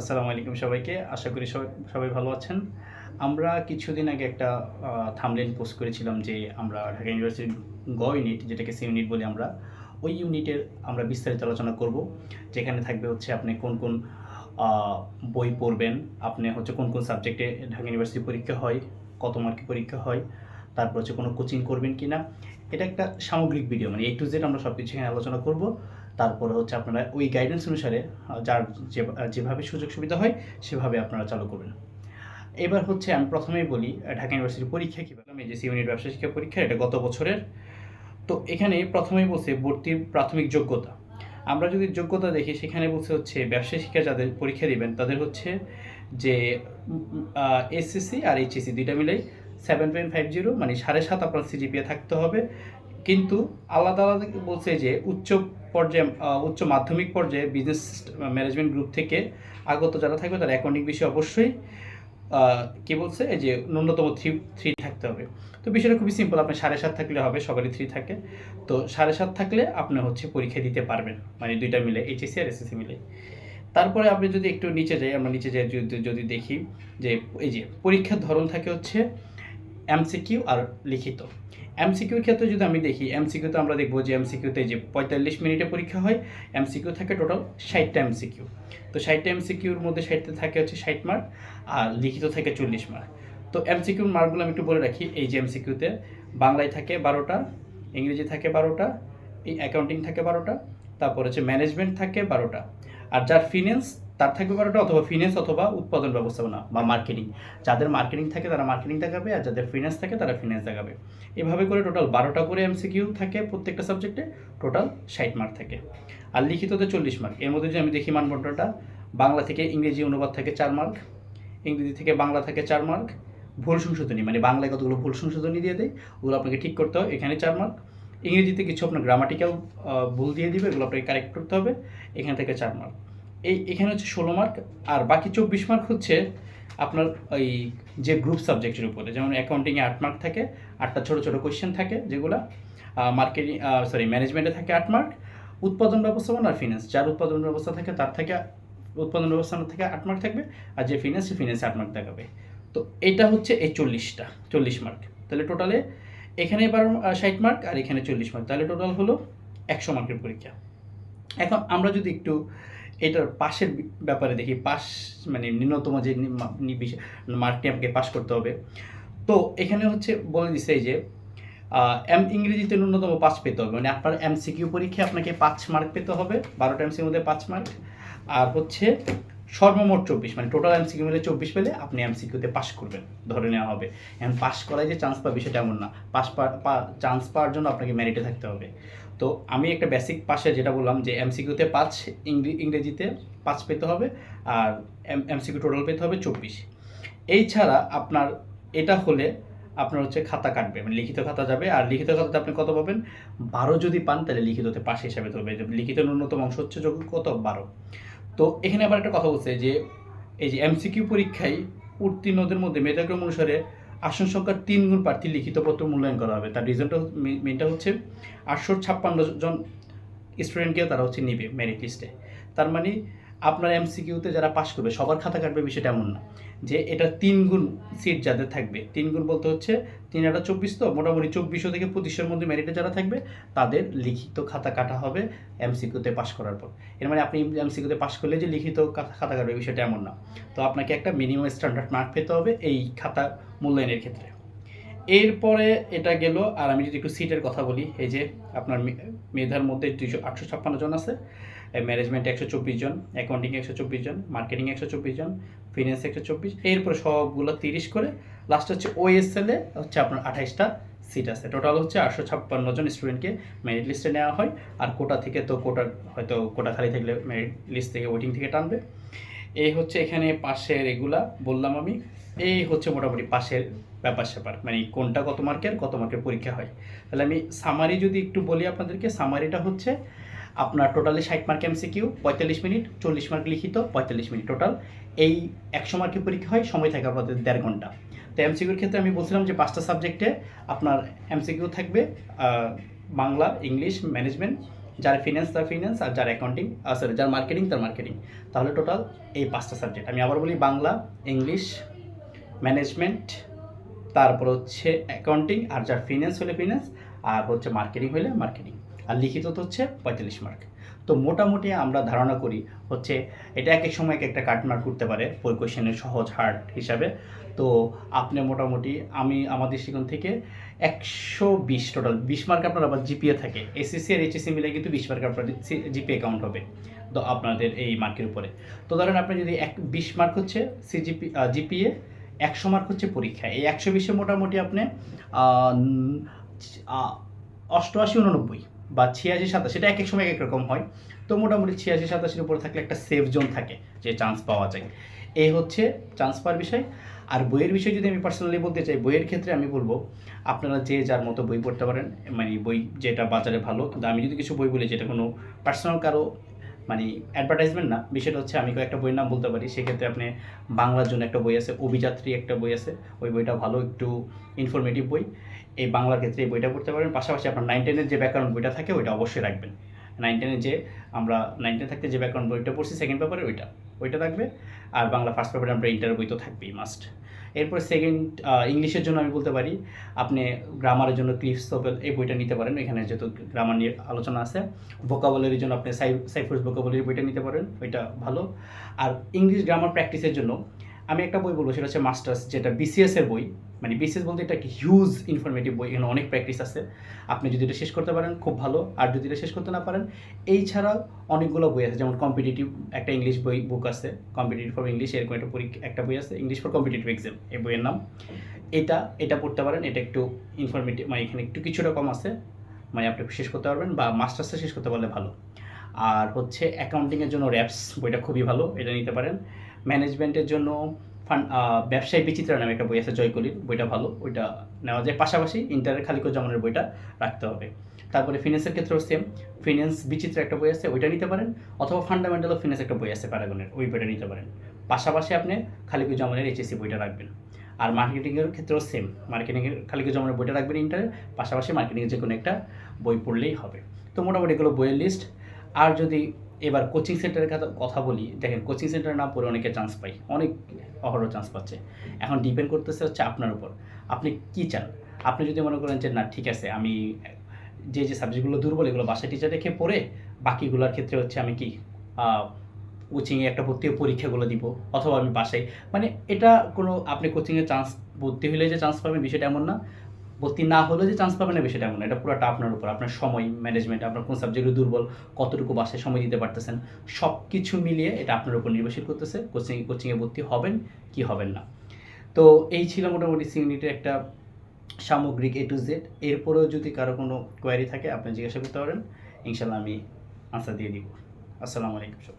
আসসালামু আলাইকুম সবাইকে। আশা করি সবাই ভালো আছেন। আমরা কিছুদিন আগে একটা থামলেন পোস্ট করেছিলাম যে আমরা ঢাকা ইউনিভার্সিটির গ ইউনিট, যেটাকে সি ইউনিট বলি আমরা, ওই ইউনিটের আমরা বিস্তারিত আলোচনা করব, যেখানে থাকবে হচ্ছে আপনি কোন কোন বই পড়বেন, আপনি হচ্ছে কোন কোন সাবজেক্টে ঢাকা ইউনিভার্সিটি পরীক্ষা হয়, কত মার্কে পরীক্ষা হয়, তারপর হচ্ছে কোনো কোচিং করবেন কি না এটা একটা সামগ্রিক ভিডিও মানে এ টু জেড আমরা সব কিছু এখানে আলোচনা করব। তারপরে হচ্ছে আপনারা ওই গাইডেন্স অনুসারে যার যেভাবে সুযোগ সুবিধা হয়, সেভাবে আপনারা চালু করবেন। এবার হচ্ছে আমি প্রথমেই বলি ঢাকা ইউনিভার্সিটির পরীক্ষা কীভাবে? আমি যে ইউনিট ব্যবসা শিক্ষা পরীক্ষা, এটা গত বছরের। তো এখানে প্রথমেই বলছে ভর্তির প্রাথমিক যোগ্যতা। আমরা যদি যোগ্যতা দেখি, সেখানে বলছে হচ্ছে ব্যবসায় শিক্ষা যাদের পরীক্ষা দিবেন, তাদের হচ্ছে যে এসএসসি আর এইচএসসি দুইটা মিলেই সেভেন পয়েন্ট ফাইভ জিরো মানে সাড়ে সাত আপনার সিজিপিএ থাকতে হবে। কিন্তু আলাদা আলাদা বলছে যে, উচ্চ পর্যায়ে উচ্চ মাধ্যমিক পর্যায়ে বিজনেস ম্যানেজমেন্ট গ্রুপ থেকে আগত যারা থাকবে তারা অ্যাকাউন্টিং বিষয়ে অবশ্যই কি বলছে? এই যে ন্যূনতম থ্রি থ্রি থাকতে হবে। তো বিষয়টা খুবই সিম্পল আপনি সাড়ে সাত থাকলে হবে, সবারই থ্রি থাকে। তো সাড়ে সাত থাকলে আপনি হচ্ছে পরীক্ষা দিতে পারবেন মানে দুইটা মিলে এইচএসসি আর এসএসসি মিলে। তারপরে আপনি যদি একটু নিচে যাই, আমরা নিচে যাই যদি দেখি যে এই যে পরীক্ষার ধরন থাকে হচ্ছে এমসিকিউ আর লিখিত। এমসিকিউর ক্ষেত্রে যদি আমি দেখি এমসিকিউতে আমরা দেখব যে এমসিকিউতে যে পঁয়তাল্লিশ মিনিটে পরীক্ষা হয় এমসিকিউ থাকে টোটাল ষাটটা এমসিকিউ তো ষাটটা এমসিকিউর মধ্যে ষাটটা থাকে হচ্ছে ষাট মার্ক আর লিখিত থাকে চল্লিশ মার্ক তো এমসিকিউর মার্কগুলো আমি একটু বলে রাখি, এই যে এমসিকিউতে বাংলায় থাকে বারোটা, ইংরেজি থাকে বারোটা, এই অ্যাকাউন্টিং থাকে বারোটা, তারপর হচ্ছে ম্যানেজমেন্ট থাকে বারোটা। আর যার ফিনান্স তার থাকবে বারোটা অথবা ফিনান্স অথবা উৎপাদন ব্যবস্থাপনা বা মার্কেটিং যাদের মার্কেটিং থাকে তারা মার্কেটিং দেখাবে আর যাদের ফিনান্স থাকে তারা ফিনান্স দেখাবে। এভাবে করে টোটাল বারোটা করে এমসিকিউ থাকে প্রত্যেকটা সাবজেক্টে টোটাল ষাট মার্ক থাকে। আর লিখিততে চল্লিশ মার্ক এর মধ্যে যদি আমি দেখি মানবন্টনটা বাংলা থেকে ইংরেজি অনুবাদ থাকে চার মার্ক ইংরেজি থেকে বাংলা থাকে চার মার্ক ভুল সংশোধনী মানে বাংলায় কতগুলো ভুল সংশোধনী দিয়ে দেয়, ওগুলো আপনাকে ঠিক করতে হবে এখানে চার মার্ক ইংরেজিতে কিছু আপনার গ্রামাটিক্যাল ভুল দিয়ে দিবে, এগুলো আপনাকে কারেক্ট করতে হবে, এখান থেকে চার মার্ক এই, এখানে হচ্ছে ষোলো মার্ক আর বাকি চব্বিশ মার্ক হচ্ছে আপনার ওই যে গ্রুপ সাবজেক্টের উপরে, যেমন অ্যাকাউন্টিংয়ে আট মার্ক থাকে, আটটা ছোটো ছোটো কোয়েশ্চেন থাকে যেগুলো মার্কেটিং সরি ম্যানেজমেন্টে থাকে আট মার্ক উৎপাদন ব্যবস্থাপনা আর ফিনান্স যার উৎপাদন ব্যবস্থা থাকে তার থেকে, উৎপাদন ব্যবস্থাপনা থেকে আট মার্ক থাকবে, আর যে ফিনান্স সে ফিনান্সে আট মার্ক দেখাবে। তো এটা হচ্ছে এই চল্লিশটা, চল্লিশ মার্ক তাহলে টোটালে এখানে বারো ষাট মার্ক আর এখানে চল্লিশ মার্ক তাহলে টোটাল হলো একশো মার্কের পরীক্ষা। এখন আমরা যদি একটু এটার পাশের ব্যাপারে দেখি, পাশ মানে ন্যূনতম যে মার্কটি আমাকে পাশ করতে হবে। তো এখানে হচ্ছে বলে দিছে যে এম ইংরেজিতে ন্যূনতম পাঁচ পেতে হবে। মানে আপনার এম সিকিউ পরীক্ষায় আপনাকে পাঁচ মার্ক পেতে হবে, বারোটা এমসির মধ্যে পাঁচ মার্ক আর হচ্ছে সর্বমোট চব্বিশ মানে টোটাল এমসিকিউ মিলে চব্বিশ পেলে আপনি এমসিকিউতে পাস করবেন, ধরে নেওয়া হবে। এখন পাস করায় যে চান্স পাবে সেটা এমন না। পাস চান্স পাওয়ার জন্য আপনাকে মেরিটে থাকতে হবে। তো আমি একটা বেসিক পাশে যেটা বললাম যে এমসিকিউতে পাঁচ, ইংরে- ইংরেজিতে পাঁচ পেতে হবে, আর এমসিকিউ টোটাল পেতে হবে চব্বিশ। এই ছাড়া আপনার এটা হলে আপনার হচ্ছে খাতা কাটবে মানে লিখিত খাতা যাবে। আর লিখিত খাতাতে আপনি কত পাবেন? বারো যদি পান, তাহলে লিখিততে পাশ হিসাবে ধরবে। লিখিত ন্যূনতম অংশ হচ্ছে কত? বারো। তো এখানে আবার একটা কথা বলছে যে, এই যে এমসিকিউ পরীক্ষায় উত্তীর্ণদের মধ্যে মেধাক্রম অনুসারে আসন সংখ্যার তিন গুণ প্রার্থী লিখিত পত্র মূল্যায়ন করা হবে। তার রিজনটা মেনটা হচ্ছে আটশো ছাপ্পান্ন জন স্টুডেন্টকে তারা হচ্ছে নিবে মেরিট লিস্টে তার মানে আপনার এমসিকিউতে যারা পাশ করবে, সবার খাতা কাটবে বিষয়টা এমন না। যে এটা তিন গুণ সিট যাদের থাকবে। তিন গুণ বলতে হচ্ছে তিন একটা চব্বিশ তো, মোটামুটি চব্বিশশো থেকে পঁচিশের মধ্যে মেরিটে যারা থাকবে, তাদের লিখিত খাতা কাটা হবে এমসিকিউতে পাশ করার পর। এর মানে আপনি এমসিকিউতে পাশ করলে যে লিখিত খাতা কাটবে বিষয়টা এমন না। তো আপনাকে একটা মিনিমাম স্ট্যান্ডার্ড মার্ক পেতে হবে এই খাতা মূল্যায়নের ক্ষেত্রে। এরপরে এটা গেল, আর আমি যদি একটু সিটের কথা বলি, এই যে আপনার মেধার মধ্যে দুইশো আটশো ছাপ্পান্ন জন আছে ম্যানেজমেন্টে একশো চব্বিশ জন অ্যাকাউন্টিং একশো চব্বিশ জন মার্কেটিং একশো চব্বিশ জন ফিনান্স একশো চব্বিশ, এরপরে সবগুলো তিরিশ করে লাস্ট হচ্ছে ওএসএল হচ্ছে আপনার আঠাইশটা সিট আছে। টোটাল হচ্ছে আটশো ছাপ্পান্ন জন স্টুডেন্টকে মেরিট লিস্টে নেওয়া হয়। আর কোটা থেকে তো কোটা, হয়তো কোটা খালি থাকলে মেরিট লিস্ট থেকে ওয়েটিং থেকে টানবে। এই হচ্ছে এখানে পাশের এগুলা বললাম আমি। এই হচ্ছে মোটামুটি পাশের ব্যাপার স্যাপার মানে কোনটা কত মার্কের কত মার্কের পরীক্ষা হয়। তাহলে আমি সামারি যদি একটু বলি আপনাদেরকে সামারিটা হচ্ছে আপনার টোটালি ষাট মার্ক এমসিকিউ পঁয়তাল্লিশ মিনিট, চল্লিশ মার্ক লিখিত, পঁয়তাল্লিশ মিনিট টোটাল। এই একশো মার্কের পরীক্ষা হয়? সময় থাকে আপনাদের দেড় ঘণ্টা। তো এমসিকিউর ক্ষেত্রে আমি বলছিলাম যে পাঁচটা সাবজেক্টে আপনার এমসিকিউ থাকবে বাংলা, ইংলিশ, ম্যানেজমেন্ট, যার ফিনান্স, তার ফিনান্স, আর যার অ্যাকাউন্টিং সরি যার মার্কেটিং, তার মার্কেটিং। তাহলে টোটাল এই পাঁচটা সাবজেক্ট। আমি আবার বলি বাংলা, ইংলিশ, ম্যানেজমেন্ট, তারপর হচ্ছে অ্যাকাউন্টিং, আর যার ফিনান্স হলে ফিনান্স আর হচ্ছে মার্কেটিং হলে মার্কেটিং আর লিখিত তো হচ্ছে পঁয়তাল্লিশ মার্ক তো মোটামুটি আমরা ধারণা করি হচ্ছে এটা এক এক সময় এক একটা কাট মার্ক করতে পারে কোয়েশনের সহজ হার্ড হিসাবে। তো আপনি মোটামুটি আমি আমাদের দৃষ্টিকোণ থেকে একশো বিশ টোটাল বিশ মার্ক আপনার আবার জিপিএ থাকে। এসএসসি আর এইচএসসি মিলে কিন্তু বিশ মার্ক আপনার জিপিএ কাউন্ট হবে তো আপনাদের এই মার্কের উপরে। তো ধরেন আপনি যদি এক, বিশ মার্ক হচ্ছে সিজিপি জিপিএ একশো মার্ক হচ্ছে পরীক্ষা। এই একশো বিশে মোটামুটি আপনি অষ্টআশি, উননব্বই বা ছিয়াশি, সাতাশি, সেটা এক এক সময় এক রকম হয়। তো মোটামুটি ছিয়াশি, সাতাশির উপরে থাকলে একটা সেফ জোন থাকে যে চান্স পাওয়া যায়। এই হচ্ছে চান্স পাওয়ার বিষয়। আর বইয়ের বিষয়ে যদি আমি পার্সোনালি বলতে চাই, বইয়ের ক্ষেত্রে আমি বলব, আপনারা যে যার মতো বই পড়তে পারেন মানে বই যেটা বাজারে ভালো, কিন্তু আমি যদি কিছু বই বলি যেটা কোনো পার্সোনাল কারও মানে অ্যাডভার্টাইজমেন্ট না, বিষয়টা হচ্ছে আমি কয়েকটা বইয়ের নাম বলতে পারি। সেক্ষেত্রে আপনি বাংলার জন্য একটা বই আছে, অভিযাত্রী একটা বই আছে। ওই বইটা ভালো, একটু ইনফরমেটিভ বই। এই বাংলার ক্ষেত্রে এই বইটা পড়তে পারেন। পাশাপাশি আপনার নাইন টেনের যে ব্যাকরণ বইটা থাকে, ওইটা অবশ্যই রাখবেন। নাইন টেনের যে আমরা নাইন টেন থাকতে যে ব্যাকরণ বইটা পড়ছি সেকেন্ড পেপারে ওইটা। ওইটা থাকবে। আর বাংলা ফার্স্ট পেপারে আমরা ইন্টার বই তো থাকবেই মাস্ট এরপর সেকেন্ড ইংলিশের জন্য আমি বলতে পারি, আপনি গ্রামারের জন্য ক্লিফ সোপেল এই বইটা নিতে পারেন। এখানে যেহেতু গ্রামার নিয়ে আলোচনা আছে ভোকাবুলারির জন্য আপনি সাই সাইফোর্স ভোকাবুলারি বইটা নিতে পারেন, ওইটা ভালো। আর ইংলিশ গ্রামার প্র্যাকটিসের জন্য আমি একটা বই বলব, সেটা হচ্ছে মাস্টার্স, যেটা বিসিএস এর বই। মানে বিসিএস বলতে এটা একটা হিউজ ইনফরমেটিভ বই, এখানে অনেক প্র্যাকটিস আছে। আপনি যদি এটা শেষ করতে পারেন, খুব ভালো। আর যদি এটা শেষ করতে না পারেন এই ছাড়াও অনেকগুলো বই আছে। যেমন কম্পিটিটিভ একটা ইংলিশ বই বুক আছে। কম্পিটিটিভ ফর ইংলিশ এরকম একটা পরীক্ষা একটা বই আছে। ইংলিশ ফর কম্পিটিটিভ এক্সাম এই বইয়ের নাম। এটা এটা পড়তে পারেন। এটা একটু ইনফরমেটিভ মানে এখানে একটু কিছুটা কম আছে। মানে আপনি শেষ করতে পারবেন বা মাস্টার্সটা শেষ করতে পারলে ভালো। আর হচ্ছে অ্যাকাউন্টিংয়ের জন্য র্যাপস বইটা খুবই ভালো। এটা নিতে পারেন। ম্যানেজমেন্টের জন্য ব্যবসায়ী বিচিত্রা নামে একটা বই আছে জয়কলির, বইটা ভালো, ওইটা নেওয়া যায়। পাশাপাশি ইন্টারের খালিকো জামানের বইটা রাখতে হবে। তারপরে ফিনান্সের ক্ষেত্রেও সেম ফিনান্স বিচিত্র একটা বই আছে, ওইটা নিতে পারেন, অথবা ফান্ডামেন্টাল অফ ফিনান্স একটা বই আছে প্যারাগনের ওই বইটা নিতে পারেন। পাশাপাশি আপনি খালিকো জামানের এইচএসসি বইটা রাখবেন। আর মার্কেটিংয়ের ক্ষেত্রেও সেম মার্কেটিংয়ের খালিকো জমানের বইটা রাখবেন ইন্টারের পাশাপাশি মার্কেটিংয়ের যে কোনো একটা বই পড়লেই হবে। তো মোটামুটি এগুলো বইয়ের লিস্ট আর যদি এবার কোচিং সেন্টারের কথা কথা বলি। দেখেন কোচিং সেন্টারে না পড়ে অনেকে চান্স পাই অনেক অহরহ চান্স পাচ্ছে। এখন ডিপেন্ড করতেছে হচ্ছে আপনার উপর। আপনি কি চান? আপনি যদি মনে করেন যে, না, ঠিক আছে, আমি যে যে সাবজেক্টগুলো দুর্বল, এগুলো বাসায় টিচার রেখে পড়ে, বাকিগুলোর ক্ষেত্রে হচ্ছে আমি কি কোচিংয়ে একটা ভর্তি পরীক্ষাগুলো দিব, অথবা আমি বাসায় মানে এটা কোনো আপনি কোচিংয়ে চান্স ভর্তি হলে যে চান্স পাবেন বিষয়টা এমন না। ভর্তি না হলেও যে চান্স পাবেন না, বিষয়টা এমন এটা পুরোটা আপনার উপর, আপনার সময় ম্যানেজমেন্ট আপনার কোন সাবজেক্টে দুর্বল, কতটুকু বাসায় সময় দিতে পারতেছেন সব কিছু মিলিয়ে এটা আপনার উপর নির্ভরশীল করতেছে কোচিং কোচিংয়ে ভর্তি হবেন কি হবেন না। তো এই ছিল মোটামুটি সি ইউনিটের একটা সামগ্রিক এ টু জেড এরপরেও যদি কারও কোনো কোয়ারি থাকে, আপনি জিজ্ঞাসা করতে পারেন। ইনশাল্লাহ আমি আনসার দিয়ে দিব। আসসালামু আলাইকুম